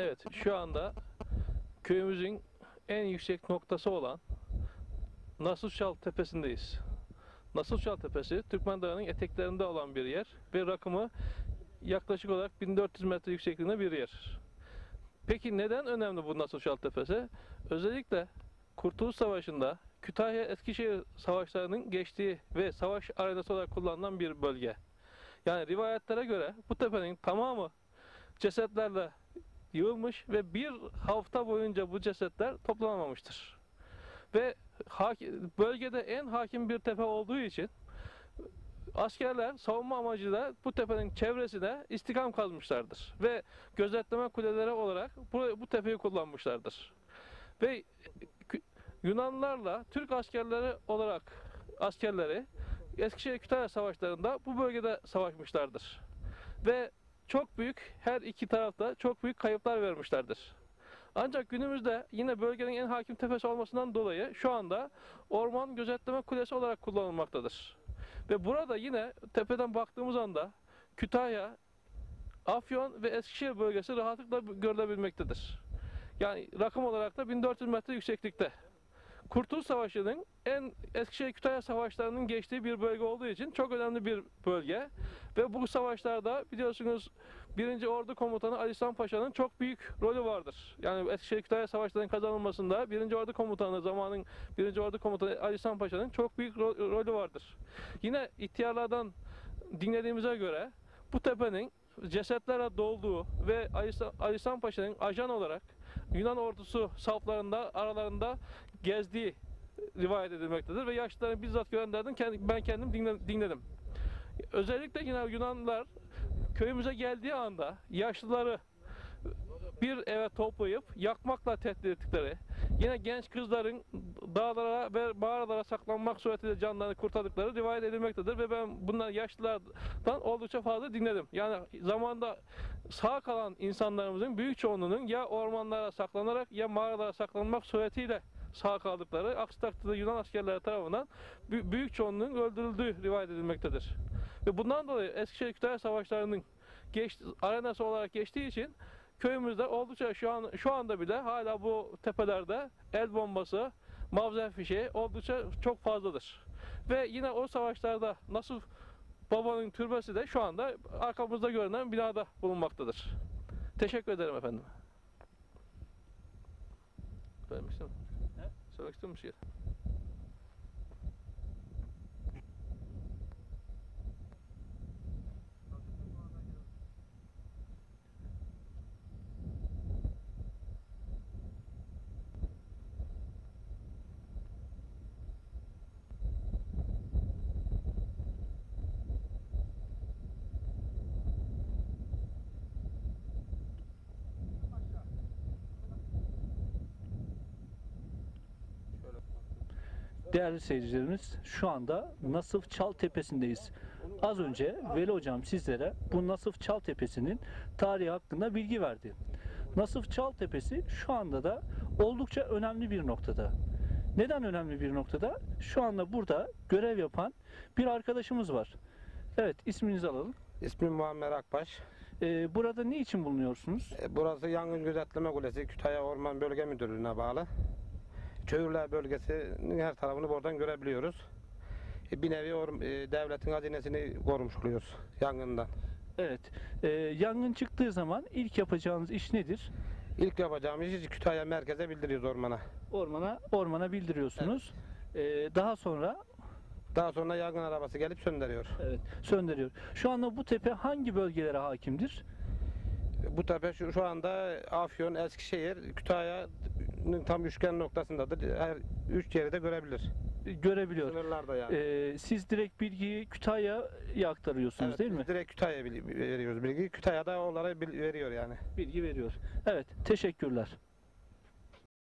Evet, şu anda köyümüzün en yüksek noktası olan Nasuçal Tepesi'ndeyiz. Nasuçal Tepesi, Türkmen Dağı'nın eteklerinde olan bir yer ve rakımı yaklaşık olarak 1400 metre yüksekliğinde bir yer. Peki neden önemli bu Nasuçal Tepesi? Özellikle Kurtuluş Savaşı'nda Kütahya-Eskişehir savaşlarının geçtiği ve savaş arenası olarak kullanılan bir bölge. Yani rivayetlere göre bu tepenin tamamı cesetlerle yığılmış ve bir hafta boyunca bu cesetler toplanamamıştır. Ve bölgede en hakim bir tepe olduğu için askerler savunma amacıyla bu tepenin çevresine istikam kazmışlardır. Ve gözetleme kuleleri olarak bu, bu tepeyi kullanmışlardır. Ve Yunanlılarla Türk askerleri olarak askerleri Eskişehir Kütahya savaşlarında bu bölgede savaşmışlardır. Ve çok büyük her iki tarafta çok büyük kayıplar vermişlerdir. Ancak günümüzde yine bölgenin en hakim tepesi olmasından dolayı şu anda orman gözetleme kulesi olarak kullanılmaktadır. Ve burada yine tepeden baktığımız anda Kütahya, Afyon ve Eskişehir bölgesi rahatlıkla görülebilmektedir. Yani rakım olarak da 1400 metre yükseklikte. Kurtuluş Savaşı'nın en Eskişehir Kütahya savaşlarının geçtiği bir bölge olduğu için çok önemli bir bölge. Ve bu savaşlarda biliyorsunuz 1. Ordu Komutanı Ali İhsan Paşa'nın çok büyük rolü vardır. Yani Eskişehir Kütahya savaşlarının kazanılmasında 1. Ordu Komutanı zamanın 1. Ordu Komutanı Ali İhsan Paşa'nın çok büyük ro- rolü vardır. Yine ihtiyarlardan dinlediğimize göre bu tepenin cesetlerle dolduğu ve Ali İhsan Paşa'nın ajan olarak Yunan ordusu saflarında aralarında gezdiği rivayet edilmektedir ve yaşlıların bizzat görenlerden kendi, ben kendim dinle- dinledim. Özellikle yine Yunanlılar köyümüze geldiği anda yaşlıları bir eve toplayıp yakmakla tehdit ettikleri, yine genç kızların dağlara ve mağaralara saklanmak suretiyle canlarını kurtardıkları rivayet edilmektedir ve ben bunlar yaşlılardan oldukça fazla dinledim. Yani zamanda sağ kalan insanlarımızın büyük çoğunluğunun ya ormanlara saklanarak ya mağaralara saklanmak suretiyle sağ kaldıkları, aksi takdirde Yunan askerleri tarafından bü- büyük çoğunluğun öldürüldüğü rivayet edilmektedir. Ve bundan dolayı Eskişehir Kütahya Savaşları'nın geç, arenası olarak geçtiği için köyümüzde oldukça şu an şu anda bile hala bu tepelerde el bombası, mavzer fişeği oldukça çok fazladır. Ve yine o savaşlarda nasıl babanın türbesi de şu anda arkamızda görünen binada bulunmaktadır. Teşekkür ederim efendim. Söylemek istiyor musun? Söylemek istiyor musun? Değerli seyircilerimiz şu anda Nasıf Çal Tepesi'ndeyiz. Az önce Veli Hocam sizlere bu Nasıf Çal Tepesi'nin tarihi hakkında bilgi verdi. Nasıf Çal Tepesi şu anda da oldukça önemli bir noktada. Neden önemli bir noktada? Şu anda burada görev yapan bir arkadaşımız var. Evet isminizi alalım. İsmim Muammer Akbaş. Ee, burada ne için bulunuyorsunuz? E, Burası Yangın Gözetleme Kulesi Kütahya Orman Bölge Müdürlüğü'ne bağlı. Çöğürler bölgesinin her tarafını buradan görebiliyoruz. E, Bir nevi or- e, devletin hazinesini korumuş oluyoruz yangından. Evet. Ee, yangın çıktığı zaman ilk yapacağınız iş nedir? İlk yapacağımız iş Kütahya merkeze bildiriyoruz ormana. Ormana ormana bildiriyorsunuz. Ee, daha sonra Daha sonra yangın arabası gelip söndürüyor. Evet, söndürüyor. Şu anda bu tepe hangi bölgelere hakimdir? E, Bu tepe şu, şu anda Afyon, Eskişehir, Kütahya'nın tam üçgen noktasındadır. Her üç yeri de görebilir. Görebiliyor. Sınırlarda yani. Ee, siz direkt bilgiyi Kütahya'ya aktarıyorsunuz Evet, değil mi? Direkt Kütahya'ya veriyoruz bilgiyi. Kütahya da onlara bil- veriyor yani. Bilgi veriyor. Evet, teşekkürler.